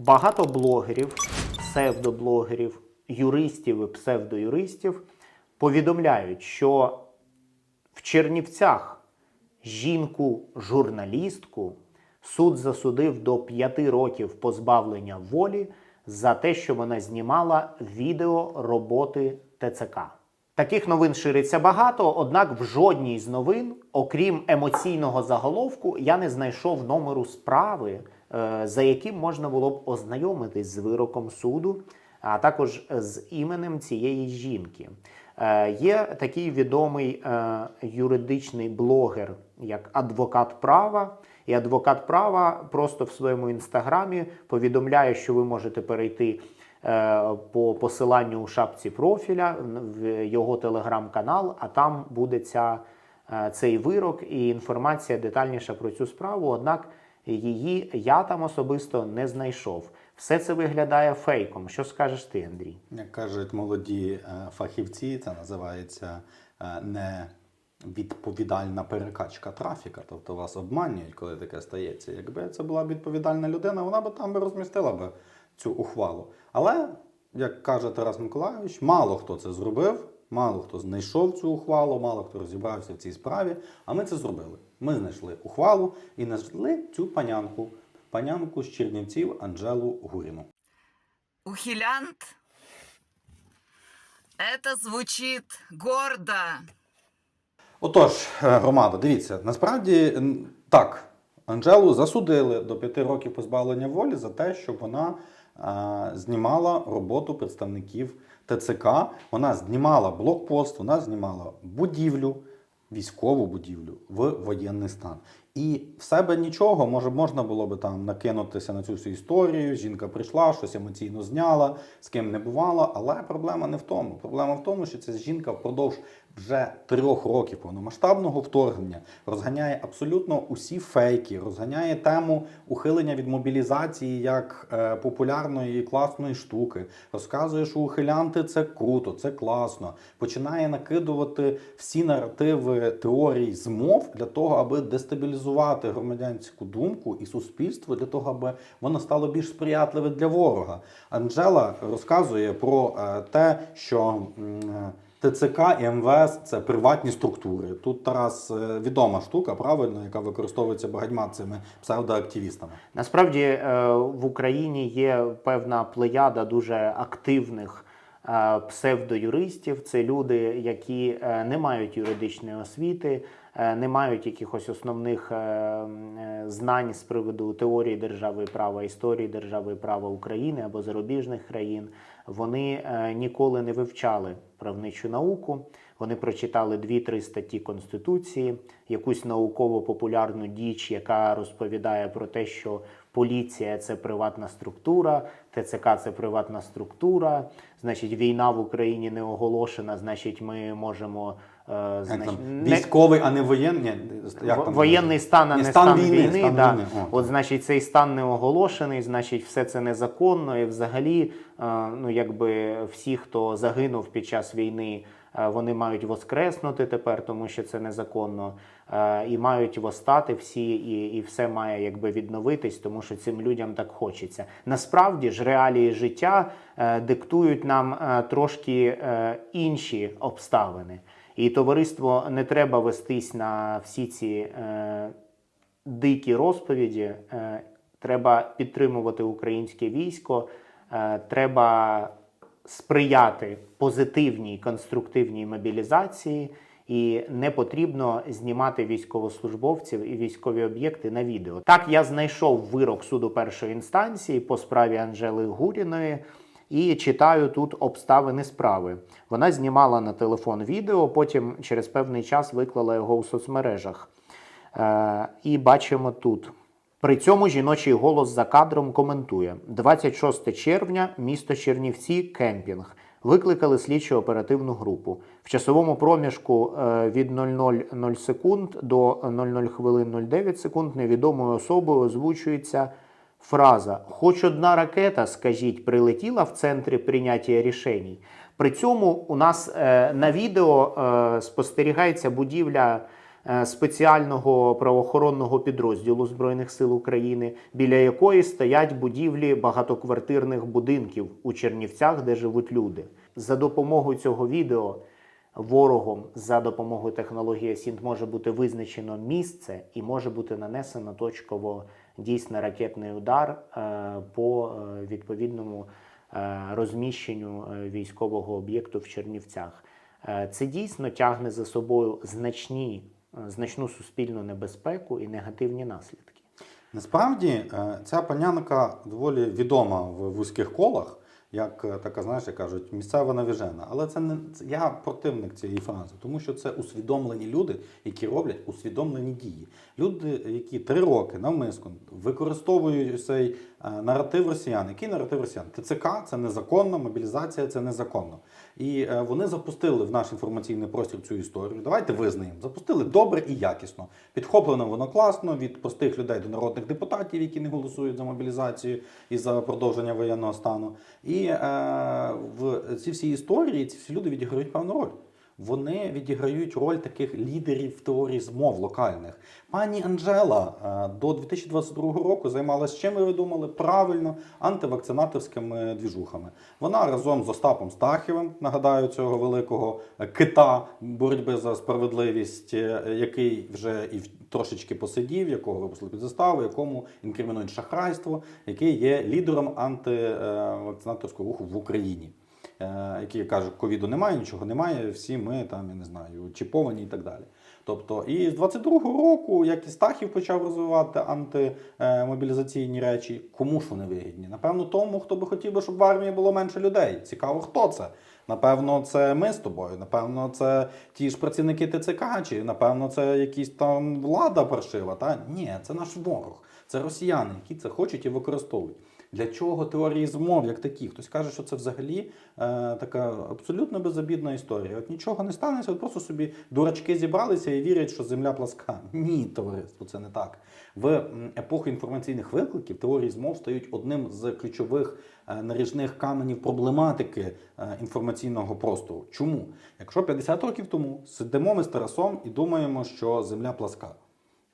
Багато блогерів, псевдоблогерів, юристів і псевдоюристів повідомляють, що в Чернівцях жінку-журналістку суд засудив до 5 років позбавлення волі за те, що вона знімала відео роботи ТЦК. Таких новин шириться багато, однак в жодній з новин, окрім емоційного заголовку, я не знайшов номеру справи, за яким можна було б ознайомитись з вироком суду, а також з іменем цієї жінки. Е, Є такий відомий е, юридичний блогер, як адвокат права. І адвокат права просто в своєму інстаграмі повідомляє, що ви можете перейти е, по посиланню у шапці профіля в його телеграм-канал, а там буде ця, е, цей вирок і інформація детальніша про цю справу. Однак її я там особисто не знайшов. Все це виглядає фейком. Що скажеш ти, Андрій? Як кажуть молоді е, фахівці, це називається е, не відповідальна перекачка трафіка. Тобто вас обманюють, коли таке стається. Якби це була відповідальна людина, вона б там би розмістила б цю ухвалу. Але, як каже Тарас Миколайович, мало хто це зробив, мало хто знайшов цю ухвалу, мало хто розібрався в цій справі. А ми це зробили. Ми знайшли ухвалу і знайшли цю панянку, панянку з Чернівців Анжелу Гуріну. Ухилянт. Это звучит гордо. Отож, е, громада, дивіться, насправді так, Анжелу засудили до п'яти років позбавлення волі за те, що вона е, знімала роботу представників ТЦК. Вона знімала блокпост, вона знімала будівлю, військову будівлю в воєнний стан. І в себе нічого, може, можна було би там накинутися на цю всю історію. Жінка прийшла, щось емоційно зняла, з ким не бувало. Але проблема не в тому. Проблема в тому, що ця жінка впродовж вже трьох років повномасштабного вторгнення розганяє абсолютно усі фейки, розганяє тему ухилення від мобілізації як е, популярної і класної штуки. Розказує, що ухилянти це круто, це класно. Починає накидувати всі наративи теорій змов для того, аби дестабілізувати громадянську думку і суспільство для того, аби воно стало більш сприятливе для ворога. Анжела розказує про е, те, що. ТЦК і МВС це приватні структури. Тут Тарас е, відома штука, правильно, яка використовується багатьма цими псевдоактивістами. Насправді е, в Україні є певна плеяда дуже активних е, псевдоюристів. Це люди, які не мають юридичної освіти, не мають якихось основних знань з приводу теорії держави права, історії держави права України або зарубіжних країн. Вони е, ніколи не вивчали правничу науку. Вони прочитали дві-три статті Конституції, якусь науково-популярну діч, яка розповідає про те, що поліція це приватна структура, ТЦК це приватна структура. Значить, війна в Україні не оголошена, значить, ми можемо значить, не- військовий, а не воєнний. Як там Воєнний стан, а не стан стан, війни, війни. стан да. війни. От, значить, цей стан не оголошений, значить, все це незаконно. І взагалі, е, ну, якби всі, хто загинув під час війни, е, вони мають воскреснути тепер, тому що це незаконно. Е, І мають восстати всі, і, і все має якби відновитись, тому що цим людям так хочеться. Насправді ж реалії життя е, диктують нам е, трошки е, інші обставини. І товариство не треба вестись на всі ці е, дикі розповіді. Е, треба підтримувати українське військо, е, треба сприяти позитивній конструктивній мобілізації. І не потрібно знімати військовослужбовців і військові об'єкти на відео. Так я знайшов вирок суду першої інстанції по справі Анжели Гуріної і читаю тут обставини справи. Вона знімала на телефон відео, потім через певний час виклала його у соцмережах. Е, і бачимо тут. При цьому жіночий голос за кадром коментує: 26 червня, місто Чернівці, кемпінг. Викликали слідчо оперативну групу. В часовому проміжку е, від 00.00 секунд до 00 хвилин 09 секунд невідомою особою озвучується фраза Хоч одна ракета, скажіть, прилетіла в центрі прийняття рішень. При цьому у нас е, на відео е, спостерігається будівля е, спеціального правоохоронного підрозділу Збройних сил України, біля якої стоять будівлі багатоквартирних будинків у Чернівцях, де живуть люди. За допомогою цього відео ворогом за допомогою технології СІНТ може бути визначено місце і може бути нанесено точково дійсно ракетний удар е, по е, відповідному е, розміщенню військового об'єкту в Чернівцях. Це дійсно тягне за собою значні, значну суспільну небезпеку і негативні наслідки. Насправді ця панянка доволі відома в вузьких колах, як е, така, знаєш, як кажуть, місцева навіжена. Але це не я противник цієї фрази, тому що це усвідомлені люди, які роблять усвідомлені дії. Люди, які три роки навмисно використовують цей наратив росіян. Який наратив росіян? ТЦК це незаконно, мобілізація це незаконно. І е, вони запустили в наш інформаційний простір цю історію. Давайте визнаємо. Запустили добре і якісно. Підхоплено воно класно від простих людей до народних депутатів, які не голосують за мобілізацію і за продовження воєнного стану. І е, в ці всі історії ці всі люди відіграють певну роль. Вони відіграють роль таких лідерів теорії змов локальних. Пані Анжела е, до 2022 року займалася чим ви думали? Правильно, антивакцинаторськими двіжухами. Вона разом з Остапом Стахівим, нагадаю, цього великого кита боротьби за справедливість, е, який вже і трошечки посидів, якого випустили під заставу, якому інкримінують шахрайство, який є лідером антивакцинаторського руху в Україні. Е, Які кажуть, ковіду немає, нічого немає, всі ми там, я не знаю, чіповані і так далі. Тобто, і з 22-го року, як і Стахів почав розвивати антимобілізаційні речі, кому ж вони вигідні? Напевно, тому, хто би хотів би, щоб в армії було менше людей. Цікаво, хто це? Напевно, це ми з тобою. Напевно, це ті ж працівники ТЦК, чи напевно, це якісь там влада паршива. Та ні, це наш ворог, це росіяни, які це хочуть і використовують. Для чого теорії змов як такі? Хтось каже, що це взагалі е, така абсолютно безобідна історія. От нічого не станеться, от просто собі дурачки зібралися і вірять, що земля пласка. Ні, товариство, це не так. В епоху інформаційних викликів теорії змов стають одним з ключових е, наріжних каменів проблематики е, інформаційного простору. Чому? Якщо 50 років тому сидимо ми з Тарасом і думаємо, що земля пласка.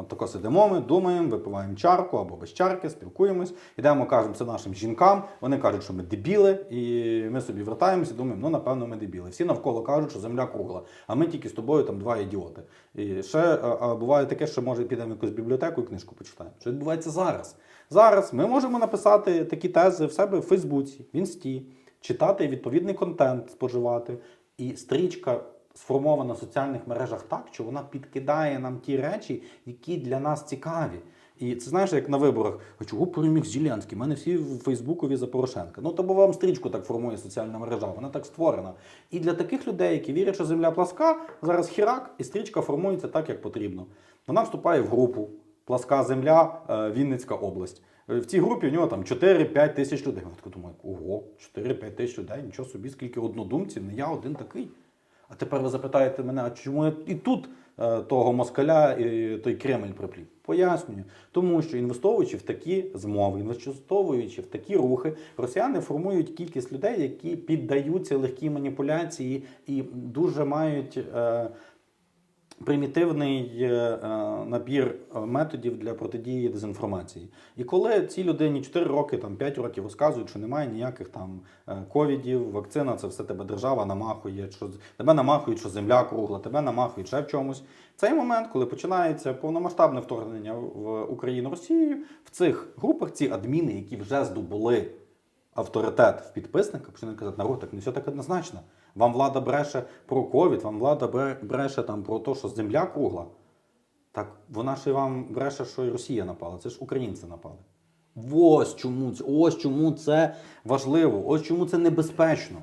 От тако сидимо ми, думаємо, випиваємо чарку або без чарки, спілкуємось, йдемо, кажемо це нашим жінкам. Вони кажуть, що ми дебіли, і ми собі вертаємося і думаємо, ну напевно, ми дебіли. Всі навколо кажуть, що земля кругла, а ми тільки з тобою там два ідіоти. І ще а, а буває таке, що може підемо якусь бібліотеку і книжку почитаємо. Що відбувається зараз? Зараз ми можемо написати такі тези в себе в Фейсбуці, в Інсті, читати відповідний контент, споживати. І стрічка сформована в соціальних мережах так, що вона підкидає нам ті речі, які для нас цікаві. І це знаєш, як на виборах, а чого переміг Зеленський? У мене всі в Фейсбукові за Порошенка. Ну то бо вам стрічку так формує соціальна мережа, вона так створена. І для таких людей, які вірять, що земля пласка, зараз хірак, і стрічка формується так, як потрібно. Вона вступає в групу Пласка земля, е, Вінницька область. Е, В цій групі у нього там 4-5 тисяч людей. Я так думаю, ого, 4-5 тисяч людей, нічого собі, скільки однодумців, не я один такий. А тепер ви запитаєте мене, а чому я і тут е, того москаля і той Кремль приплів? Пояснюю. Тому що інвестовуючи в такі змови, інвестовуючи в такі рухи, росіяни формують кількість людей, які піддаються легкій маніпуляції і дуже мають. Е, Примітивний е, е, набір е, методів для протидії дезінформації. І коли цій людині 4 роки, там 5 років розказують, що немає ніяких там ковідів, вакцина, це все тебе держава намахує, що тебе намахують, що земля кругла, тебе намахують ще в чомусь. Цей момент, коли починається повномасштабне вторгнення в Україну Росію, в цих групах ці адміни, які вже здобули авторитет в підписниках, починають казати, народ, так не все так однозначно. Вам влада бреше про ковід, вам влада бреше там про те, що земля кругла. Так вона ж і вам бреше, що і Росія напала. Це ж українці напали. Ось чому, ось чому це важливо, ось чому це небезпечно.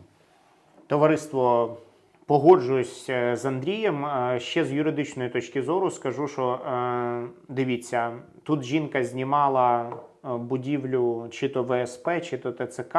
Товариство, погоджуюсь е, з Андрієм. Е, Ще з юридичної точки зору скажу, що е, дивіться, тут жінка знімала будівлю чи то ВСП, чи то ТЦК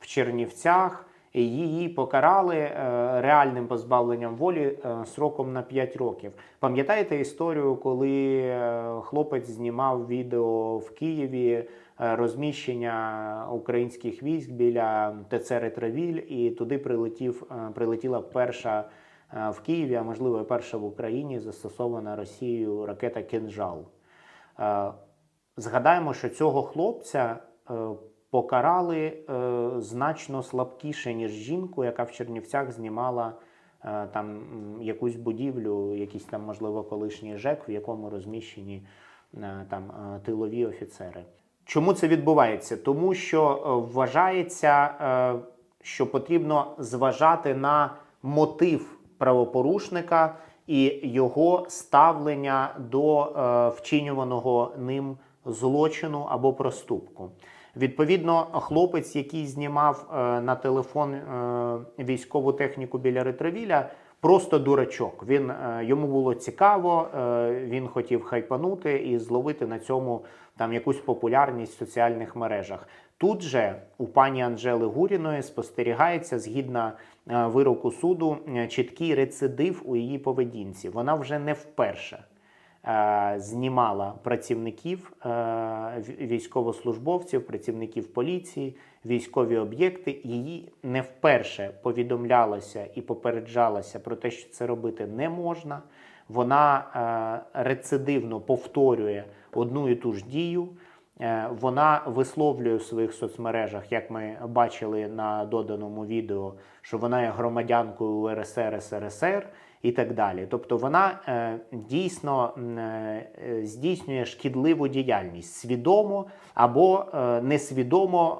в Чернівцях. Її покарали е, реальним позбавленням волі е, сроком на 5 років. Пам'ятаєте історію, коли е, хлопець знімав відео в Києві розміщення українських військ біля ТЦ Ретровіль, і туди прилетів, прилетіла перша в Києві, а можливо, перша в Україні застосована Росією ракета Кінжал. Згадаємо, що цього хлопця покарали е, значно слабкіше, ніж жінку, яка в Чернівцях знімала е, там якусь будівлю, якийсь там, можливо, колишній ЖЕК, в якому розміщені е, там е, тилові офіцери. Чому це відбувається? Тому що е, вважається, е, що потрібно зважати на мотив правопорушника і його ставлення до е, вчинюваного ним злочину або проступку. Відповідно, хлопець, який знімав е, на телефон е, військову техніку біля ретровіля, просто дурачок. Він е, йому було цікаво, він хотів хайпанути і зловити на цьому там якусь популярність в соціальних мережах. Тут же у пані Анжели Гуріної спостерігається згідно вироку суду чіткий рецидив у її поведінці. Вона вже не вперше знімала працівників е, військовослужбовців, працівників поліції, військові об'єкти. Її не вперше повідомлялося і попереджалося про те, що це робити не можна. Вона е, рецидивно повторює одну і ту ж дію. Е, Вона висловлює в своїх соцмережах, як ми бачили на доданому відео, що вона є громадянкою УРСР, СРСР і так далі. Тобто вона е, дійсно е, здійснює шкідливу діяльність свідомо або несвідомо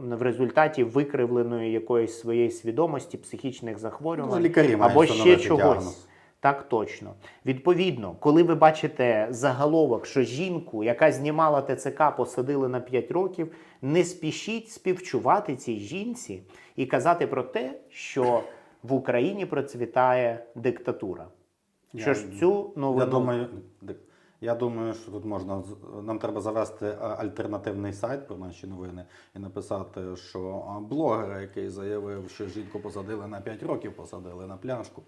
в результаті викривленої якоїсь своєї свідомості, психічних захворювань Ну, лікарі або ще чогось. діагноз. Так точно. Відповідно, коли ви бачите заголовок, що жінку, яка знімала ТЦК, посадили на 5 років, не спішіть співчувати цій жінці і казати про те, що в Україні процвітає диктатура. Що ж цю новину Я думаю, я думаю, що тут можна нам треба завести альтернативний сайт про наші новини і написати, що блогера, який заявив, що жінку посадили на 5 років, посадили на пляшку.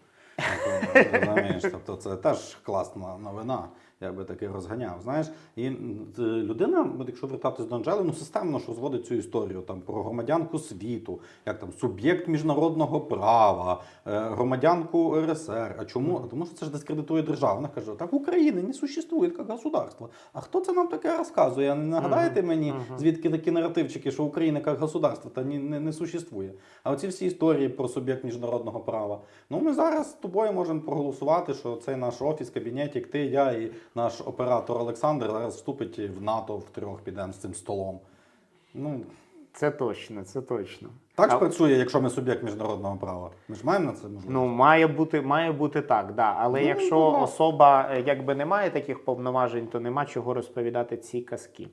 Тобто, Розумієш, тобто це теж класна новина. Я би таки розганяв. Знаєш, і людина, якщо вертатись до Анжели, ну системно що зводить цю історію там про громадянку світу, як там суб'єкт міжнародного права, е, громадянку РСР. А чому? Тому що це ж дискредитує державу. Вона каже: так України не существує як государство. А хто це нам таке розказує? Не нагадаєте мені, звідки такі наративчики, що Україна як государство та ні, не, не существує. А оці всі історії про суб'єкт міжнародного права. Ну ми зараз тобою можемо проголосувати, що цей наш офіс, кабінетик, ти, я і наш оператор Олександр зараз вступить в НАТО в трьох підемо з цим столом. Ну, це точно, це точно. так ж працює, якщо ми суб'єкт міжнародного права. Ми ж маємо на це можливість. Ну, має бути, має бути так, да. Але Ну, якщо ну, особа е, якби не має таких повноважень, то нема чого розповідати ці казки.